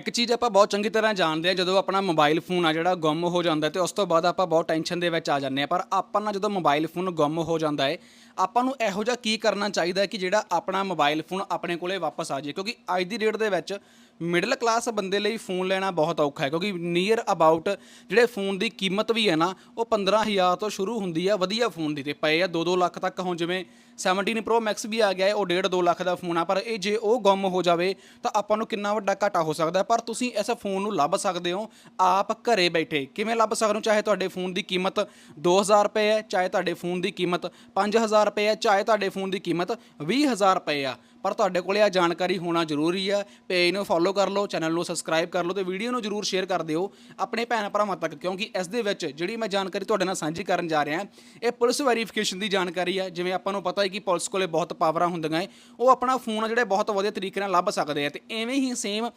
ਇੱਕ ਚੀਜ਼ ਆਪਾਂ ਬਹੁਤ ਚੰਗੀ ਤਰ੍ਹਾਂ ਜਾਣਦੇ ਆ ਜਦੋਂ ਆਪਣਾ ਮੋਬਾਈਲ ਫੋਨ ਆ ਜਿਹੜਾ ਗੁੰਮ ਹੋ ਜਾਂਦਾ ਤੇ ਉਸ ਤੋਂ ਬਾਅਦ ਆਪਾਂ ਬਹੁਤ ਟੈਨਸ਼ਨ ਦੇ ਵਿੱਚ ਆ ਜਾਂਦੇ ਆ ਪਰ ਆਪਾਂ ਨਾਲ ਜਦੋਂ ਮੋਬਾਈਲ ਫੋਨ ਗੁੰਮ ਹੋ ਜਾਂਦਾ ਹੈ, ਆਪਾਂ ਨੂੰ ਇਹੋ ਜਿਹਾ ਕੀ ਕਰਨਾ ਚਾਹੀਦਾ ਹੈ ਕਿ ਜਿਹੜਾ ਆਪਣਾ ਮੋਬਾਈਲ ਫੋਨ ਆਪਣੇ ਕੋਲੇ ਵਾਪਸ ਆ ਜਾਏ? ਕਿਉਂਕਿ ਅੱਜ ਦੀ ਡੇਟ ਦੇ ਵਿੱਚ ਮਿਡਲ ਕਲਾਸ ਬੰਦੇ ਲਈ ਫੋਨ ਲੈਣਾ ਬਹੁਤ ਔਖਾ ਹੈ, ਕਿਉਂਕਿ ਨੀਅਰ ਅਬਾਊਟ ਜਿਹੜੇ ਫੋਨ ਦੀ ਕੀਮਤ ਵੀ ਹੈ ਨਾ, ਉਹ 15000 ਤੋਂ ਸ਼ੁਰੂ ਹੁੰਦੀ ਆ ਵਧੀਆ ਫੋਨ ਦੀ ਤੇ ਪਏ ਆ 2-2 ਲੱਖ ਤੱਕ ਹੁਣ ਜਿਵੇਂ 17 ਪ੍ਰੋ ਮੈਕਸ ਵੀ ਆ ਗਿਆ ਹੈ, ਉਹ 1.5 ਲੱਖ ਦਾ ਫੋਨ ਆ, ਪਰ ਇਹ ਜੇ ਉਹ ਗੁੰਮ ਹੋ ਜਾਵੇ, ਤਾਂ ਆਪਾਂ ਨੂੰ ਕਿੰਨਾ ਵੱਡਾ ਘਾਟਾ ਹੋ ਸਕਦਾ ਪਰ ਤੁਸੀਂ ਇਸ ਫੋਨ ਨੂੰ ਲੱਭ ਸਕਦੇ ਹੋ, ਆਪ ਘਰੇ ਬੈਠੇ। ਕਿਵੇਂ ਲੱਭ ਸਕਦੇ ਹੋ? ਚਾਹੇ ਤੁਹਾਡੇ ਫੋਨ ਦੀ ਕੀਮਤ 2000 ਰੁਪਏ ਹੈ, ਚਾਹੇ ਤੁਹਾਡੇ ਫੋਨ ਦੀ ਕੀਮਤ 5000 ਰੁਪਏ ਹੈ, ਚਾਹੇ ਤੁਹਾਡੇ ਫੋਨ ਦੀ ਕੀਮਤ 20000 ਰੁਪਏ ਆ। ਪਰ ਤੁਹਾਡੇ ਕੋਲੇ ਆ ਜਾਣਕਾਰੀ ਹੋਣਾ ਜ਼ਰੂਰੀ ਆ ਪੇਜ ਨੂੰ ਫੋਲੋ ਕਰ ਲਓ ਚੈਨਲ ਨੂੰ ਸਬਸਕ੍ਰਾਈਬ ਕਰ ਲਓ ਤੇ ਵੀਡੀਓ ਨੂੰ ਜਰੂਰ ਸ਼ੇਅਰ ਕਰ ਦਿਓ ਆਪਣੇ ਭੈਣ ਭਰਾਵਾਂ ਤੱਕ, ਕਿਉਂਕਿ ਇਸ ਦੇ ਵਿੱਚ ਜਿਹੜੀ ਮੈਂ ਜਾਣਕਾਰੀ ਤੁਹਾਡੇ ਨਾਲ ਸਾਂਝੀ ਕਰਨ ਜਾ ਰਿਹਾ, ਇਹ ਪੁਲਿਸ ਵੈਰੀਫਿਕੇਸ਼ਨ ਦੀ ਜਾਣਕਾਰੀ ਆ ਜਿਵੇਂ ਆਪਾਂ ਨੂੰ ਪਤਾ ਹੈ ਕਿ ਪੁਲਿਸ ਕੋਲੇ ਬਹੁਤ ਪਾਵਰਾਂ ਹੁੰਦੀਆਂ ਏ, ਉਹ ਆਪਣਾ ਫੋਨ ਆ ਜਿਹੜੇ ਬਹੁਤ ਵਧੀਆ ਤਰੀਕੇ ਨਾਲ ਲੱਭ ਸਕਦੇ ਆ। ਤੇ ਐਵੇਂ ਹੀ ਸੇਮ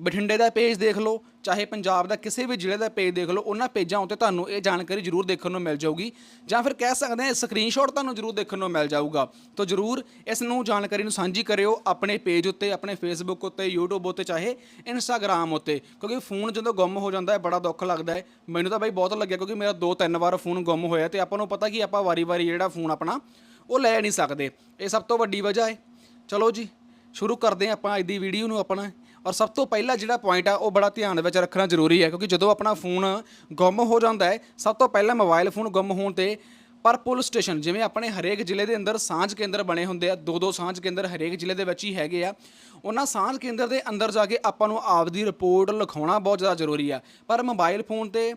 ਬਠਿੰਡੇ ਦਾ ਪੇਜ ਦੇਖ ਲਓ, ਚਾਹੇ ਪੰਜਾਬ ਦਾ ਕਿਸੇ ਵੀ ਜ਼ਿਲ੍ਹੇ ਦਾ ਪੇਜ ਦੇਖ ਲਓ, ਉਹਨਾਂ ਪੇਜਾਂ ਉੱਤੇ ਤੁਹਾਨੂੰ ਇਹ ਜਾਣਕਾਰੀ ਜ਼ਰੂਰ ਦੇਖਣ ਨੂੰ ਮਿਲ ਜਾਊਗੀ। ਜਾਂ ਫਿਰ ਕਹਿ ਸਕਦੇ ਹਾਂ ਸਕਰੀਨਸ਼ਾਟ ਤੁਹਾਨੂੰ ਜ਼ਰੂਰ ਦੇਖਣ ਨੂੰ ਮਿਲ ਜਾਊਗਾ। ਤਾਂ ਜ਼ਰੂਰ ਇਸ ਨੂੰ ਜਾਣਕਾਰੀ ਨੂੰ ਸਾਂਝੀ ਕਰਿਓ ਆਪਣੇ ਪੇਜ ਉੱਤੇ, ਆਪਣੇ ਫੇਸਬੁੱਕ ਉੱਤੇ, YouTube ਉੱਤੇ, ਚਾਹੇ ਇੰਸਟਾਗ੍ਰam ਉੱਤੇ। ਕਿਉਂਕਿ ਫੋਨ ਜਦੋਂ ਗੁੰਮ ਹੋ ਜਾਂਦਾ ਹੈ ਬੜਾ ਦੁੱਖ ਲੱਗਦਾ ਹੈ ਮੈਨੂੰ ਤਾਂ ਬਾਈ ਬਹੁਤ ਲੱਗਿਆ, ਕਿਉਂਕਿ ਮੇਰਾ ਦੋ ਤਿੰਨ ਵਾਰ ਫੋਨ ਗੁੰਮ ਹੋਇਆ ਤੇ ਆਪਾਂ ਨੂੰ ਪਤਾ ਕਿ ਆਪਾਂ ਵਾਰੀ-ਵਾਰੀ ਜਿਹੜਾ ਫੋਨ ਆਪਣਾ ਉਹ ਲੈ ਨਹੀਂ ਸਕਦੇ। ਇਹ ਸਭ ਤੋਂ ਵੱਡੀ ਵਜ੍ਹਾ ਹੈ। ਚਲੋ ਜੀ, ਸ਼ੁਰੂ ਕਰਦੇ ਹਾਂ ਆਪਾਂ ਅੱਜ ਦੀ ਵੀਡੀਓ ਨੂੰ ਆਪਣਾ। ਔਰ ਸਭ ਤੋਂ ਪਹਿਲਾ ਜਿਹੜਾ ਪੁਆਇੰਟ ਆ, ਉਹ ਬੜਾ ਧਿਆਨ ਦੇ ਵਿੱਚ ਰੱਖਣਾ ਜ਼ਰੂਰੀ ਹੈ, ਕਿਉਂਕਿ ਜਦੋਂ ਆਪਣਾ ਫੋਨ ਗੁੰਮ ਹੋ ਜਾਂਦਾ ਹੈ, ਸਭ ਤੋਂ ਪਹਿਲਾਂ ਮੋਬਾਈਲ ਫੋਨ ਗੁੰਮ ਹੋਣ ਤੇ ਪਰ ਪੁਲਿਸ ਸਟੇਸ਼ਨ, ਜਿਵੇਂ ਆਪਣੇ ਹਰੇਕ ਜ਼ਿਲ੍ਹੇ ਦੇ ਅੰਦਰ ਸਾਂਝ ਕੇਂਦਰ ਬਣੇ ਹੁੰਦੇ ਆ ਦੋ ਦੋ ਸਾਂਝ ਕੇਂਦਰ ਹਰੇਕ ਜ਼ਿਲ੍ਹੇ ਦੇ ਵਿੱਚ ਹੀ ਹੈਗੇ ਆ, ਉਹਨਾਂ ਸਾਂਝ ਕੇਂਦਰ ਦੇ ਅੰਦਰ ਜਾ ਕੇ ਆਪਾਂ ਨੂੰ ਆਪਦੀ ਰਿਪੋਰਟ ਲਿਖਾਉਣਾ ਬਹੁਤ ਜ਼ਿਆਦਾ ਜ਼ਰੂਰੀ ਆ। ਪਰ ਮੋਬਾਈਲ ਫੋਨ ਤੇ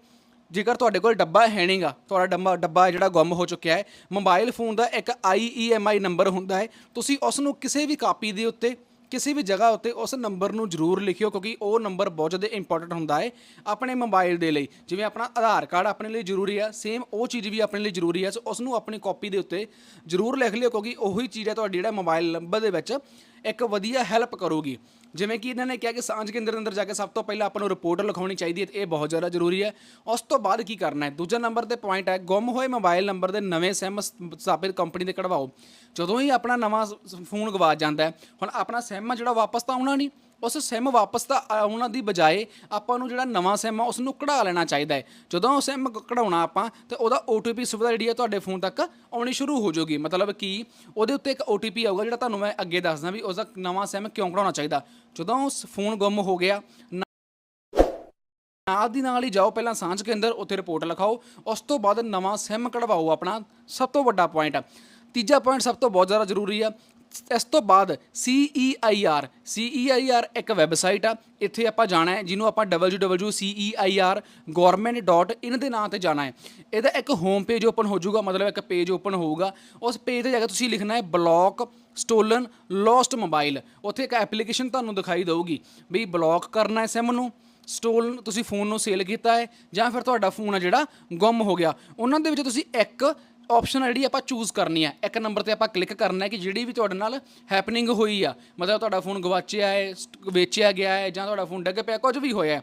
ਜੇਕਰ ਤੁਹਾਡੇ ਕੋਲ ਡੱਬਾ ਹੈ ਨਹੀਂਗਾ, ਤੁਹਾਡਾ ਡੱਬਾ ਡੱਬਾ ਜਿਹੜਾ ਗੁੰਮ ਹੋ ਚੁੱਕਿਆ ਹੈ ਮੋਬਾਈਲ ਫੋਨ ਦਾ ਇੱਕ IEMI ਨੰਬਰ ਹੁੰਦਾ ਹੈ, ਤੁਸੀਂ ਉਸ ਨੂੰ ਕਿਸੇ ਵੀ ਕਾਪੀ ਦੇ ਉੱਤੇ, ਕਿਸੇ ਵੀ ਜਗ੍ਹਾ ਉੱਤੇ ਉਸ ਨੰਬਰ ਨੂੰ ਜ਼ਰੂਰ ਲਿਖਿਓ, ਕਿਉਂਕਿ ਉਹ ਨੰਬਰ ਬਹੁਤ ਜ਼ਿਆਦਾ ਇੰਪੋਰਟੈਂਟ ਹੁੰਦਾ ਹੈ ਆਪਣੇ ਮੋਬਾਈਲ ਦੇ ਲਈ। ਜਿਵੇਂ ਆਪਣਾ ਆਧਾਰ ਕਾਰਡ ਆਪਣੇ ਲਈ ਜ਼ਰੂਰੀ ਆ ਸੇਮ ਉਹ ਚੀਜ਼ ਵੀ ਆਪਣੇ ਲਈ ਜ਼ਰੂਰੀ ਹੈ ਸੋ ਉਸ ਨੂੰ ਆਪਣੀ ਕਾਪੀ ਦੇ ਉੱਤੇ ਜ਼ਰੂਰ ਲਿਖ ਲਿਓ, ਕਿਉਂਕਿ ਉਹੀ ਚੀਜ਼ ਹੈ ਤੁਹਾਡੀ ਜਿਹੜਾ ਮੋਬਾਈਲ ਨੰਬਰ ਦੇ ਵਿੱਚ ਇੱਕ ਵਧੀਆ ਹੈਲਪ ਕਰੂਗੀ। ਜਿਵੇਂ ਕਿ ਇਹਨਾਂ ਨੇ ਕਿਹਾ ਕਿ ਸਾਂਝ ਕੇਂਦਰ ਦੇ ਅੰਦਰ ਜਾ ਕੇ ਸਭ ਤੋਂ ਪਹਿਲਾਂ ਆਪਾਂ ਨੂੰ ਰਿਪੋਰਟ ਲਿਖਾਉਣੀ ਚਾਹੀਦੀ ਹੈ ਤੇ ਇਹ ਬਹੁਤ ਜ਼ਿਆਦਾ ਜ਼ਰੂਰੀ ਹੈ। ਉਸ ਤੋਂ ਬਾਅਦ ਕੀ ਕਰਨਾ ਹੈ? ਦੂਜਾ ਨੰਬਰ ਤੇ ਪੁਆਇੰਟ ਹੈ, ਗੁੰਮ ਹੋਏ ਮੋਬਾਈਲ ਨੰਬਰ ਦੇ ਨਵੇਂ ਸਿਮ ਸਥਾਪਿਤ ਕੰਪਨੀ ਦੇ ਕਢਵਾਓ। ਜਦੋਂ ਹੀ ਆਪਣਾ ਨਵਾਂ ਸ- ਫੋਨ ਗਵਾ ਜਾਂਦਾ ਹੈ, ਹੁਣ ਆਪਣਾ ਸਿਮ ਜਿਹੜਾ ਵਾਪਸ ਤਾਂ ਆਉਣਾ ਨਹੀਂ। ਉਸ ਸਿਮ ਵਾਪਸ ਤਾਂ ਆਉਣਾ ਦੀ ਬਜਾਏ ਆਪਾਂ ਨੂੰ ਜਿਹੜਾ ਨਵਾਂ ਸਿਮ ਆ ਉਸ ਨੂੰ ਕਢਾ ਲੈਣਾ ਚਾਹੀਦਾ ਹੈ। ਜਦੋਂ ਉਹ ਸਿਮ ਕਢਾਉਣਾ ਆਪਾਂ, ਤੇ ਉਹਦਾ OTP ਸੁਵਿਧਾ ਜਿਹੜੀ ਹੈ ਤੁਹਾਡੇ ਫੋਨ ਤੱਕ ਆਉਣੀ ਸ਼ੁਰੂ ਹੋ ਜਾਊਗੀ। ਮਤਲਬ ਕਿ ਉਹਦੇ ਉੱਤੇ ਇੱਕ OTP ਆਊਗਾ, ਜਿਹੜਾ ਤੁਹਾਨੂੰ ਮੈਂ ਅੱਗੇ ਦੱਸਦਾ ਵੀ ਉਸਦਾ ਨਵਾਂ ਸਿਮ ਕਿਉਂ ਕਢਾਉਣਾ ਚਾਹੀਦਾ। ਜਦੋਂ ਉਸ ਫੋਨ ਗੁੰਮ ਹੋ ਗਿਆ, ਨਾ- ਨਾਲ ਦੀ ਨਾਲ ਹੀ ਜਾਓ, ਪਹਿਲਾਂ ਸਾਂਝ ਕੇਂਦਰ ਉੱਥੇ ਰਿਪੋਰਟ ਲਿਖਾਓ, ਉਸ ਤੋਂ ਬਾਅਦ ਨਵਾਂ ਸਿਮ ਕਢਵਾਓ ਆਪਣਾ ਸਭ ਤੋਂ ਵੱਡਾ ਪੁਆਇੰਟ ਤੀਜਾ ਪੁਆਇੰਟ ਸਭ ਤੋਂ ਬਹੁਤ ਜ਼ਿਆਦਾ ਜ਼ਰੂਰੀ ਆ ਇਸ ਤੋਂ ਬਾਅਦ E CEIR CEIR ਇੱਕ ਵੈਬਸਾਈਟ ਆ, ਇੱਥੇ ਆਪਾਂ ਜਾਣਾ ਹੈ, ਜਿਹਨੂੰ ਆਪਾਂ www.ceir.government.in ਦੇ ਨਾਂ ਤੇ ਜਾਣਾ ਹੈ। ਇਹਦਾ ਇੱਕ ਹੋਮ ਪੇਜ ਓਪਨ ਹੋ ਜਾਊਗਾ, ਮਤਲਬ ਇੱਕ ਪੇਜ ਓਪਨ ਹੋਊਗਾ। ਉਸ ਪੇਜ ਤੇ ਜਾ ਕੇ ਤੁਸੀਂ ਲਿਖਣਾ ਹੈ ਬਲੌਕ ਸਟੋਲਨ ਲੋਸਟ ਮੋਬਾਈਲ ਉੱਥੇ ਇੱਕ ਐਪਲੀਕੇਸ਼ਨ ਤੁਹਾਨੂੰ ਦਿਖਾਈ ਦੇਊਗੀ, ਵੀ ਬਲੌਕ ਕਰਨਾ ਹੈ ਸਿਮ ਨੂੰ। ਸਟੋਲ ਤੁਸੀਂ ਫੋਨ ਨੂੰ ਸੇਲ ਕੀਤਾ ਹੈ ਜਾਂ ਫਿਰ ਤੁਹਾਡਾ ਫੋਨ ਆ ਜਿਹੜਾ ਗੁੰਮ ਹੋ ਗਿਆ। ਉਹਨਾਂ ਦੇ ਵਿੱਚ ਤੁਸੀਂ ਇੱਕ ਆਪਸ਼ਨ ਜਿਹੜੀ ਆਪਾਂ ਚੂਜ਼ ਕਰਨੀ ਹੈ ਇੱਕ ਨੰਬਰ ਤੇ ਆਪਾਂ ਕਲਿੱਕ ਕਰਨਾ ਹੈ ਕਿ ਜਿਹੜੀ ਵੀ ਤੁਹਾਡੇ ਨਾਲ ਹੈਪਨਿੰਗ ਹੋਈ ਆ, ਮਤਲਬ ਤੁਹਾਡਾ ਫੋਨ ਗਵਾਚਿਆ ਹੈ ਸਟ- ਵੇਚਿਆ ਗਿਆ ਹੈ ਜਾਂ ਤੁਹਾਡਾ ਫੋਨ ਡਿੱਗ ਪਿਆ, ਕੁਝ ਵੀ ਹੋਇਆ ਹੈ।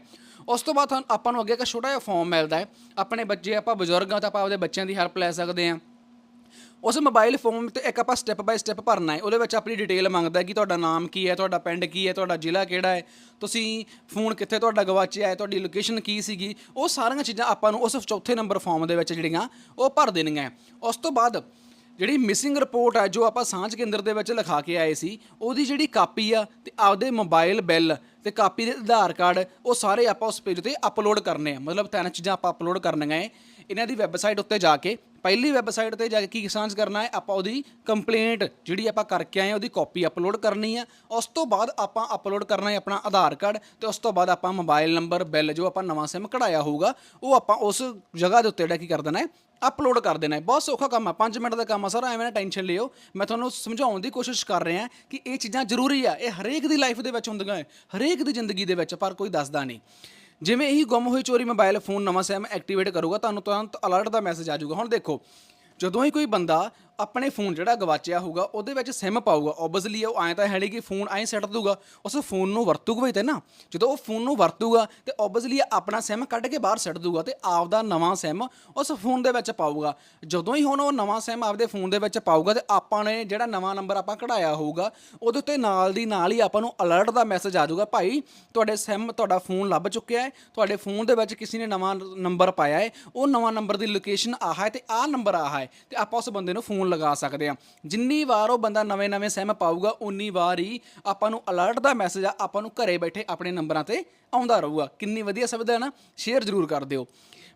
ਉਸ ਤੋਂ ਬਾਅਦ ਤੁਹਾਨੂੰ- ਆਪਾਂ ਨੂੰ ਅੱਗੇ ਇੱਕ ਛੋਟਾ ਜਿਹਾ ਫਾਰਮ ਮਿਲਦਾ ਹੈ। ਆਪਣੇ ਬੱਚੇ, ਆਪਾਂ ਬਜ਼ੁਰਗ ਆ ਤਾਂ ਆਪਾਂ ਆਪਦੇ ਬੱਚਿਆਂ ਦੀ ਹੈਲਪ ਲੈ ਸਕਦੇ ਹਾਂ। ਉਸ ਮੋਬਾਈਲ ਫੋਨ ਤੇ ਇੱਕ ਆਪਾਂ ਸਟੈਪ ਬਾਈ ਸਟੈਪ ਭਰਨਾ ਹੈ। ਉਹਦੇ ਵਿੱਚ ਆਪਣੀ ਡਿਟੇਲ ਮੰਗਦਾ ਕਿ ਤੁਹਾਡਾ ਨਾਮ ਕੀ ਹੈ, ਤੁਹਾਡਾ ਪਿੰਡ ਕੀ ਹੈ, ਤੁਹਾਡਾ ਜ਼ਿਲ੍ਹਾ ਕਿਹੜਾ ਹੈ, ਤੁਸੀਂ ਫੋਨ ਕਿੱਥੇ, ਤੁਹਾਡਾ ਗਵਾਚਿਆ ਹੈ, ਤੁਹਾਡੀ ਲੋਕੇਸ਼ਨ ਕੀ ਸੀਗੀ, ਉਹ ਸਾਰੀਆਂ ਚੀਜ਼ਾਂ ਆਪਾਂ ਨੂੰ ਉਸ ਚੌਥੇ ਨੰਬਰ ਫਾਰਮ ਦੇ ਵਿੱਚ ਜਿਹੜੀਆਂ, ਉਹ ਭਰ ਦੇਣੀਆਂ ਉਸ ਤੋਂ ਬਾਅਦ ਜਿਹੜੀ ਮਿਸਿੰਗ ਰਿਪੋਰਟ ਆ, ਜੋ ਆਪਾਂ ਸਾਂਝ ਕੇਂਦਰ ਦੇ ਵਿੱਚ ਲਿਖਾ ਕੇ ਆਏ ਸੀ, ਉਹਦੀ ਜਿਹੜੀ ਕਾਪੀ ਆ ਤੇ ਆਪਦੇ ਮੋਬਾਈਲ ਬਿੱਲ ਤੇ ਕਾਪੀ ਦੇ ਆਧਾਰ ਕਾਰਡ, ਉਹ ਸਾਰੇ ਆਪਾਂ ਉਸ ਪੇਜ ਤੇ ਅਪਲੋਡ ਕਰਨੇ ਆ। ਮਤਲਬ ਤਿੰਨ ਚੀਜ਼ਾਂ ਆਪਾਂ ਅਪਲੋਡ ਕਰਨੀਆਂ ਹੈ। ਇਹਨਾਂ ਦੀ ਵੈਬਸਾਈਟ ਉੱਤੇ ਜਾ ਕੇ ਪਹਿਲੀ ਵੈਬਸਾਈਟ ਤੇ ਜਾ ਕੇ ਕੀ ਸਾਂਝ ਕਰਨਾ ਹੈ ਆਪਾਂ ਉਹਦੀ ਕੰਪਲੇਂਟ ਜਿਹੜੀ ਆਪਾਂ ਕਰਕੇ ਆਏ ਹਾਂ, ਉਹਦੀ ਕਾਪੀ ਅਪਲੋਡ ਕਰਨੀ ਹੈ। ਉਸ ਤੋਂ ਬਾਅਦ ਆਪਾਂ ਅਪਲੋਡ ਕਰਨਾ ਹੈ ਆਪਣਾ ਆਧਾਰ ਕਾਰਡ ਤੇ ਉਸ ਤੋਂ ਬਾਅਦ ਆਪਾਂ ਮੋਬਾਈਲ ਨੰਬਰ ਬਿੱਲ ਜੋ ਆਪਾਂ ਨਵਾਂ ਸਿਮ ਕਢਾਇਆ ਹੋਊਗਾ ਉਹ ਆਪਾਂ ਉਸ ਜਗ੍ਹਾ ਦੇ ਉੱਤੇ ਜਿਹੜਾ ਕੀ ਕਰ ਦੇਣਾ ਹੈ ਅਪਲੋਡ ਕਰ ਦੇਣਾ ਹੈ। ਬਹੁਤ ਸੌਖਾ ਕੰਮ ਆ 5 ਮਿੰਟ ਦਾ ਕੰਮ ਆ ਸਰ ਐਵੇਂ ਨਾ ਟੈਨਸ਼ਨ ਲਿਓ। ਮੈਂ ਤੁਹਾਨੂੰ ਸਮਝਾਉਣ ਦੀ ਕੋਸ਼ਿਸ਼ ਕਰ ਰਿਹਾ ਕਿ ਇਹ ਚੀਜ਼ਾਂ ਜ਼ਰੂਰੀ ਆ। ਇਹ ਹਰੇਕ ਦੀ ਲਾਈਫ ਦੇ ਵਿੱਚ ਹੁੰਦੀਆਂ ਹੈ ਹਰੇਕ ਦੀ ਜ਼ਿੰਦਗੀ ਦੇ ਵਿੱਚ ਪਰ ਕੋਈ ਦੱਸਦਾ ਨਹੀਂ। ਜਿਵੇਂ ਹੀ ਗੁੰਮ ਹੋਈ ਚੋਰੀ ਮੋਬਾਈਲ ਫੋਨ ਨਵਾਂ ਸਿਮ ਐਕਟੀਵੇਟ ਕਰੂਗਾ, ਤੁਹਾਨੂੰ ਤੁਰੰਤ ਅਲਰਟ ਦਾ ਮੈਸੇਜ ਆ ਜਾਊਗਾ। ਹੁਣ ਦੇਖੋ, ਜਦੋਂ ਹੀ ਕੋਈ ਬੰਦਾ ਆਪਣੇ ਫੋਨ ਜਿਹੜਾ ਗਵਾਚਿਆ ਹੋਊਗਾ, ਉਹਦੇ ਵਿੱਚ ਸਿਮ ਪਾਊਗਾ। ਓਬਵੀਅਸਲੀ ਉਹ ਐਂ ਤਾਂ ਹੈ ਨਹੀਂ ਕਿ ਫੋਨ ਐਂ ਸੈੱਟ ਦੂਗਾ ਉਸ ਫੋਨ ਨੂੰ ਵਰਤੂਗਾ ਵੀ ਤੇ ਨਾ। ਜਦੋਂ ਉਹ ਫੋਨ ਨੂੰ ਵਰਤੂਗਾ, ਤੇ ਓਬਵੀਅਸਲੀ ਆਪਣਾ ਸਿਮ ਕੱਢ ਕੇ ਬਾਹਰ ਸੱਟ ਦੂਗਾ ਤੇ ਆਪਦਾ ਨਵਾਂ ਸਿਮ ਉਸ ਫੋਨ ਦੇ ਵਿੱਚ ਪਾਊਗਾ। ਜਦੋਂ ਹੀ ਹੁਣ ਉਹ ਨਵਾਂ ਸਿਮ ਆਪਦੇ ਫੋਨ ਦੇ ਵਿੱਚ ਪਾਊਗਾ ਤੇ ਆਪਾਂ ਨੇ ਜਿਹੜਾ ਨਵਾਂ ਨੰਬਰ ਆਪਾਂ ਕਢਾਇਆ ਹੋਊਗਾ, ਉਹਦੇ ਉੱਤੇ ਨਾਲ ਦੀ ਨਾਲ ਹੀ ਆਪਾਂ ਨੂੰ ਅਲਰਟ ਦਾ ਮੈਸੇਜ ਆ ਜਾਊਗਾ, ਭਾਈ, ਤੁਹਾਡੇ ਸਿਮ ਤੁਹਾਡਾ ਫੋਨ ਲੱਭ ਚੁੱਕਿਆ ਹੈ। ਤੁਹਾਡੇ ਫੋਨ ਦੇ ਵਿੱਚ ਕਿਸੇ ਨੇ ਨਵਾਂ ਨੰਬਰ ਪਾਇਆ ਹੈ। ਉਹ ਨਵਾਂ ਨੰਬਰ ਦੀ ਲੋਕੇਸ਼ਨ ਆਹ ਹੈ ਤੇ ਆਹ ਨੰਬਰ ਆਹ ਹੈ। ਤੇ ਆਪਾਂ ਉਸ ਬੰਦੇ ਨੂੰ ਫੋਨ ਲਗਾ ਸਕਦੇ ਆ ਜਿੰਨੀ ਵਾਰ ਉਹ ਬੰਦਾ ਨਵੇਂ-ਨਵੇਂ ਸਿਮ ਪਾਊਗਾ, ਉਨੀ ਵਾਰ ਹੀ ਆਪਾਂ ਨੂੰ ਅਲਰਟ ਦਾ ਮੈਸੇਜ ਆ, ਆਪਾਂ ਨੂੰ ਘਰੇ ਬੈਠੇ ਆਪਣੇ ਨੰਬਰਾਂ ਤੇ ਆਉਂਦਾ ਰਹੂਗਾ। ਕਿੰਨੀ ਵਧੀਆ ਸੁਵਿਧਾ ਹੈ ਨਾ ਸ਼ੇਅਰ ਜ਼ਰੂਰ ਕਰ ਦਿਓ।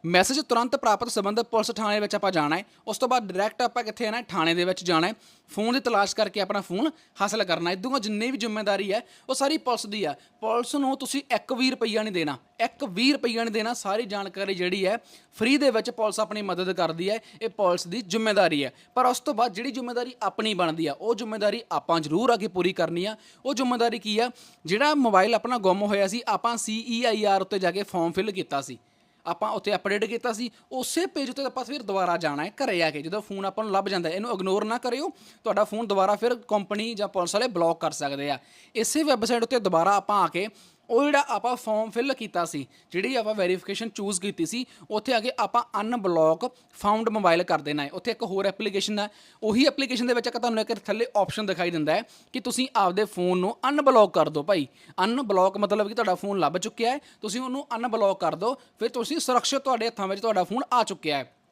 ਮੈਸੇਜ ਤੁਰੰਤ ਪ੍ਰਾਪਤ ਸੰਬੰਧ ਪੁਲਿਸ ਥਾਣੇ ਵਿੱਚ ਆਪਾਂ ਜਾਣਾ ਹੈ। ਉਸ ਤੋਂ ਬਾਅਦ ਡਾਇਰੈਕਟ ਆਪਾਂ ਕਿੱਥੇ ਆਣਾ ਥਾਣੇ ਦੇ ਵਿੱਚ ਜਾਣਾ ਹੈ। ਫੋਨ ਦੀ ਤਲਾਸ਼ ਕਰਕੇ ਆਪਣਾ ਫੋਨ ਹਾਸਲ ਕਰਨਾ ਹੈ। ਇਦੋਂ ਜਿੰਨੀ ਵੀ ਜ਼ਿੰਮੇਵਾਰੀ ਹੈ, ਉਹ ਸਾਰੀ ਪੁਲਿਸ ਦੀ ਆ। ਪੁਲਿਸ ਨੂੰ ਤੁਸੀਂ 1 ਵੀ ਰੁਪਈਆ ਨਹੀਂ ਦੇਣਾ। 1 ਵੀ ਰੁਪਈਆ ਨਹੀਂ ਦੇਣਾ, ਸਾਰੀ ਜਾਣਕਾਰੀ ਜਿਹੜੀ ਹੈ ਫ੍ਰੀ ਦੇ ਵਿੱਚ ਪੁਲਿਸ ਆਪਣੀ ਮਦਦ ਕਰਦੀ ਹੈ, ਇਹ ਪੁਲਿਸ ਦੀ ਜ਼ਿੰਮੇਵਾਰੀ ਹੈ। ਪਰ ਉਸ ਤੋਂ ਬਾਅਦ ਜਿਹੜੀ ਜ਼ਿੰਮੇਵਾਰੀ ਆਪਣੀ ਬਣਦੀ ਆ, ਉਹ ਜ਼ਿੰਮੇਵਾਰੀ ਆਪਾਂ ਜ਼ਰੂਰ ਆ ਕੇ ਪੂਰੀ ਕਰਨੀ ਆ। ਉਹ ਜ਼ਿੰਮੇਵਾਰੀ ਕੀ ਆ? ਜਿਹੜਾ ਮੋਬਾਈਲ ਆਪਣਾ ਗੁੰਮ ਹੋਇਆ ਸੀ, ਆਪਾਂ CEIR ਉੱਤੇ ਜਾ ਕੇ ਫਾਰਮ ਫਿਲ ਕੀਤਾ ਸੀ। ਆਪਾਂ ਉੱਥੇ ਅਪਡੇਟ ਕੀਤਾ ਸੀ, ਉਸੇ ਪੇਜ ਉੱਤੇ ਆਪਾਂ ਫਿਰ ਦੁਬਾਰਾ ਜਾਣਾ ਹੈ, ਘਰੇ ਆ ਕੇ। ਜਦੋਂ ਫੋਨ ਆਪਾਂ ਨੂੰ ਲੱਭ ਜਾਂਦਾ ਇਹਨੂੰ ਇਗਨੋਰ ਨਾ ਕਰਿਓ, ਤੁਹਾਡਾ ਫੋਨ ਦੁਬਾਰਾ ਫਿਰ ਕੰਪਨੀ ਜਾਂ ਪੁਲਿਸ ਵਾਲੇ ਬਲੌਕ ਕਰ ਸਕਦੇ ਆ। ਇਸੇ ਵੈਬਸਾਈਟ ਉੱਤੇ ਦੁਬਾਰਾ ਆਪਾਂ ਆ ਕੇ ਉਹ ਜਿਹੜਾ ਆਪਾਂ ਫਾਰਮ ਫਿਲ ਕੀਤਾ ਸੀ, ਜਿਹੜੀ ਆਪਾਂ ਵੈਰੀਫਿਕੇਸ਼ਨ ਚੂਜ਼ ਕੀਤੀ ਸੀ, ਉੱਥੇ ਆ ਕੇ ਆਪਾਂ ਅਨਬਲੌਕ ਫਾਊਂਡ ਮੋਬਾਈਲ ਕਰ ਦੇਣਾ ਹੈ। ਉੱਥੇ ਇੱਕ ਹੋਰ ਐਪਲੀਕੇਸ਼ਨ ਹੈ। ਉਹੀ ਐਪਲੀਕੇਸ਼ਨ ਦੇ ਵਿੱਚ ਇੱਕ ਤੁਹਾਨੂੰ ਇੱਕ ਥੱਲੇ ਆਪਸ਼ਨ ਦਿਖਾਈ ਦਿੰਦਾ ਹੈ ਕਿ ਤੁਸੀਂ ਆਪਦੇ ਫੋਨ ਨੂੰ ਅਨਬਲੌਕ ਕਰ ਦਿਓ ਭਾਈ। ਅਨਬਲੌਕ ਮਤਲਬ ਕਿ ਤੁਹਾਡਾ ਫੋਨ ਲੱਭ ਚੁੱਕਿਆ ਹੈ। ਤੁਸੀਂ ਉਹਨੂੰ ਅਨਬਲੌਕ ਕਰ ਦਿਓ, ਫਿਰ ਤੁਸੀਂ ਸੁਰੱਖਿਅਤ ਤੁਹਾਡੇ ਹੱਥਾਂ ਵਿੱਚ ਤੁਹਾਡਾ ਫੋਨ ਆ ਚੁੱਕਿਆ ਹੈ।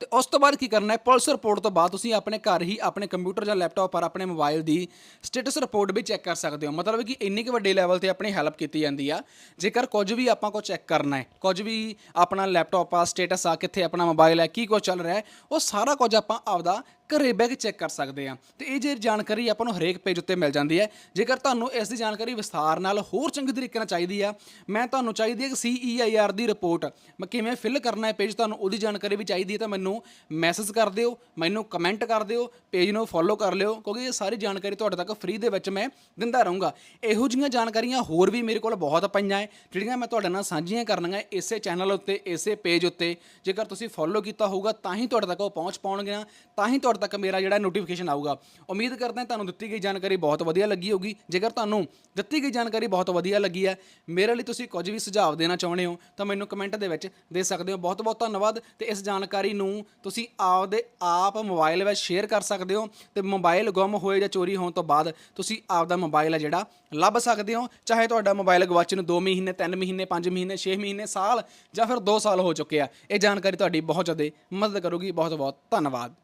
ਤੇ ਉਸ ਤੋਂ ਬਾਅਦ ਕੀ ਕਰਨਾ ਹੈ? ਪੁਲਿਸ ਰਿਪੋਰਟ ਤੋਂ ਬਾਅਦ ਤੁਸੀਂ ਆਪਣੇ ਘਰ ਹੀ ਆਪਣੇ ਕੰਪਿਊਟਰ ਜਾਂ ਲੈਪਟਾਪ ਪਰ ਆਪਣੇ ਮੋਬਾਈਲ ਦੀ ਸਟੇਟਸ ਰਿਪੋਰਟ ਵੀ ਚੈੱਕ ਕਰ ਸਕਦੇ ਹੋ। ਮਤਲਬ ਕਿ ਇੰਨੀ ਕੁ ਵੱਡੇ ਲੈਵਲ ਤੇ ਆਪਣੀ ਹੈਲਪ ਕੀਤੀ ਜਾਂਦੀ ਆ। ਜੇਕਰ ਕੁਝ ਵੀ ਆਪਾਂ ਕੋ ਚੈੱਕ ਕਰਨਾ ਹੈ, ਕੁਝ ਵੀ ਆਪਣਾ ਲੈਪਟਾਪ ਆ ਸਟੇਟਸ ਆ, ਕਿੱਥੇ ਆਪਣਾ ਮੋਬਾਈਲ ਹੈ, ਕੀ ਕੁਝ ਚੱਲ ਰਿਹਾ ਹੈ, ਉਹ ਸਾਰਾ ਕੁਝ ਆਪਾਂ ਆਪਦਾ ਘਰੇ ਬਹਿ ਕੇ ਚੈੱਕ ਕਰ ਸਕਦੇ ਆ ਤੇ ਇਹ ਜੇ ਜਾਣਕਾਰੀ ਆਪਾਂ ਨੂੰ ਹਰੇਕ ਪੇਜ ਉੱਤੇ ਮਿਲ ਜਾਂਦੀ ਹੈ। ਜੇਕਰ ਤੁਹਾਨੂੰ ਇਸ ਦੀ ਜਾਣਕਾਰੀ ਵਿਸਥਾਰ ਨਾਲ ਹੋਰ ਚੰਗੇ ਤਰੀਕੇ ਨਾਲ ਚਾਹੀਦੀ ਆ ਮੈਂ ਤੁਹਾਨੂੰ ਚਾਹੀਦੀ ਹੈ ਕਿ CEIR ਦੀ ਰਿਪੋਰਟ ਮੈਂ ਕਿਵੇਂ ਫਿਲ ਕਰਨਾ ਹੈ ਪੇਜ ਤੁਹਾਨੂੰ ਉਹਦੀ ਜਾਣਕਾਰੀ ਵੀ ਚਾਹੀਦੀ ਹੈ ਤਾਂ ਮੈਨੂੰ ਮੈਸੇਜ ਕਰ ਦਿਓ, ਮੈਨੂੰ ਕਮੈਂਟ ਕਰ ਦਿਓ ਪੇਜ ਨੂੰ ਫੋਲੋ ਕਰ ਲਿਓ, ਕਿਉਂਕਿ ਇਹ ਸਾਰੀ ਜਾਣਕਾਰੀ ਤੁਹਾਡੇ ਤੱਕ ਫ੍ਰੀ ਦੇ ਵਿੱਚ ਮੈਂ ਦਿੰਦਾ ਰਹੂੰਗਾ। ਇਹੋ ਜਿਹੀਆਂ ਜਾਣਕਾਰੀਆਂ ਹੋਰ ਵੀ ਮੇਰੇ ਕੋਲ ਬਹੁਤ ਪਈਆਂ ਹੈ, ਜਿਹੜੀਆਂ ਮੈਂ ਤੁਹਾਡੇ ਨਾਲ ਸਾਂਝੀਆਂ ਕਰਨੀਆਂ ਇਸੇ ਚੈਨਲ ਉੱਤੇ, ਇਸੇ ਪੇਜ ਉੱਤੇ। ਜੇਕਰ ਤੁਸੀਂ ਫੋਲੋ ਕੀਤਾ ਹੋਊਗਾ, ਤਾਂ ਹੀ ਤੁਹਾਡੇ ਤੱਕ ਉਹ ਪਹੁੰਚ ਪਾਉਣਗੀਆਂ, ਤਾਂ ਹੀ ਤੁਹਾਡੇ ਤੱਕ ਮੇਰਾ ਜਿਹੜਾ ਨੋਟੀਫਿਕੇਸ਼ਨ ਆਊਗਾ। ਉਮੀਦ ਕਰਦਾ ਤੁਹਾਨੂੰ ਦਿੱਤੀ ਗਈ ਜਾਣਕਾਰੀ ਬਹੁਤ ਵਧੀਆ ਲੱਗੀ ਹੋਗੀ ਜੇਕਰ ਤੁਹਾਨੂੰ ਦਿੱਤੀ ਗਈ ਜਾਣਕਾਰੀ ਬਹੁਤ ਵਧੀਆ ਲੱਗੀ ਹੈ, ਮੇਰੇ ਲਈ ਤੁਸੀਂ ਕੁਝ ਵੀ ਸੁਝਾਅ ਦੇਣਾ ਚਾਹੁੰਦੇ ਹੋ, ਤਾਂ ਮੈਨੂੰ ਕਮੈਂਟ ਦੇ ਵਿੱਚ ਦੇ ਸਕਦੇ ਹੋ। ਬਹੁਤ ਬਹੁਤ ਧੰਨਵਾਦ ਤੇ ਇਸ ਜਾਣਕਾਰੀ ਨੂੰ ਤੁਸੀਂ ਆਪਦੇ ਆਪ ਮੋਬਾਈਲ ਵਿੱਚ ਸ਼ੇਅਰ ਕਰ ਸਕਦੇ ਹੋ ਤੇ ਮੋਬਾਈਲ ਗੁੰਮ ਹੋਏ ਜਾਂ ਚੋਰੀ ਹੋਣ ਤੋਂ ਬਾਅਦ ਤੁਸੀਂ ਆਪਦਾ ਮੋਬਾਈਲ ਹੈ ਜਿਹੜਾ ਲੱਭ ਸਕਦੇ ਹੋ। ਚਾਹੇ ਤੁਹਾਡਾ ਮੋਬਾਈਲ ਗਵਾਚੇ ਨੂੰ 2 ਮਹੀਨੇ 3 ਮਹੀਨੇ 5 ਮਹੀਨੇ 6 ਮਹੀਨੇ, ਸਾਲ ਜਾਂ ਫਿਰ 2 ਸਾਲ ਹੋ ਚੁੱਕੇ ਆ, ਇਹ ਜਾਣਕਾਰੀ ਤੁਹਾਡੀ ਬਹੁਤ ਜ਼ਿਆਦਾ ਮਦਦ ਕਰੂਗੀ। ਬਹੁਤ ਬਹੁਤ ਧੰਨਵਾਦ।